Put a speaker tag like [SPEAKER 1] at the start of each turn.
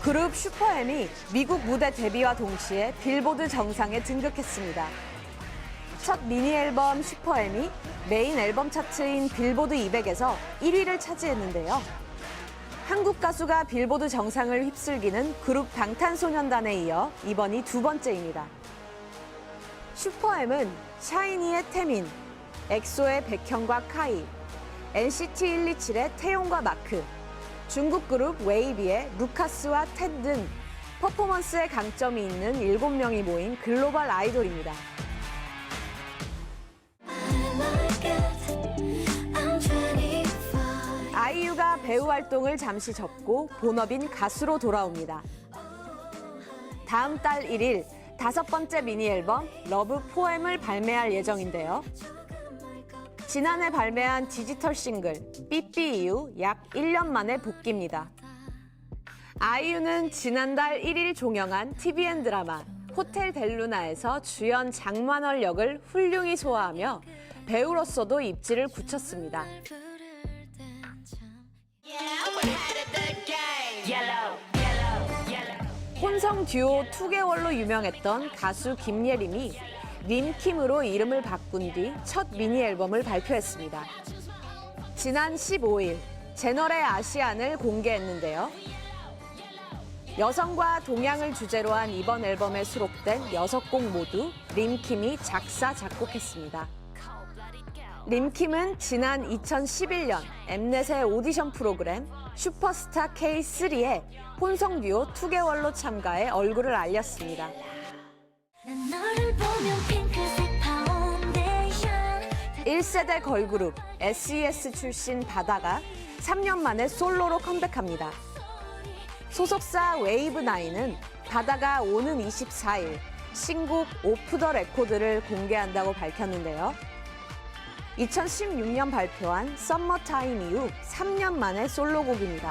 [SPEAKER 1] 그룹 슈퍼엠이 미국 무대 데뷔와 동시에 빌보드 정상에 등극했습니다. 첫 미니 앨범 슈퍼엠이 메인 앨범 차트인 빌보드 200에서 1위를 차지했는데요. 한국 가수가 빌보드 정상을 휩쓸기는 그룹 방탄소년단에 이어 이번이 두 번째입니다. 슈퍼엠은 샤이니의 태민, 엑소의 백현과 카이, NCT 127의 태용과 마크, 중국 그룹 웨이비의 루카스와 텟등 퍼포먼스에 강점이 있는 7명이 모인 글로벌 아이돌입니다. 아이유가 배우 활동을 잠시 접고 본업인 가수로 돌아옵니다. 다음 달 1일 다섯 번째 미니 앨범 러브 포엠을 발매할 예정인데요. 지난해 발매한 디지털 싱글 삐삐 이후 약 1년 만에 복귀입니다. 아이유는 지난달 1일 종영한 TVN 드라마 호텔 델루나에서 주연 장만월 역을 훌륭히 소화하며 배우로서도 입지를 굳혔습니다. 혼성 듀오 2개월로 유명했던 가수 김예림이 림킴으로 이름을 바꾼 뒤 첫 미니 앨범을 발표했습니다. 지난 15일 제너의 아시안을 공개했는데요. 여성과 동양을 주제로 한 이번 앨범에 수록된 여섯 곡 모두 림킴이 작사 작곡했습니다. 림킴은 지난 2011년 엠넷의 오디션 프로그램 슈퍼스타 K3에 혼성 듀오 2개월로 참가해 얼굴을 알렸습니다. 1세대 걸그룹 SES 출신 바다가 3년 만에 솔로로 컴백합니다. 소속사 웨이브9은 바다가 오는 24일 신곡 오프 더 레코드를 공개한다고 밝혔는데요. 2016년 발표한 썸머타임 이후 3년 만의 솔로곡입니다.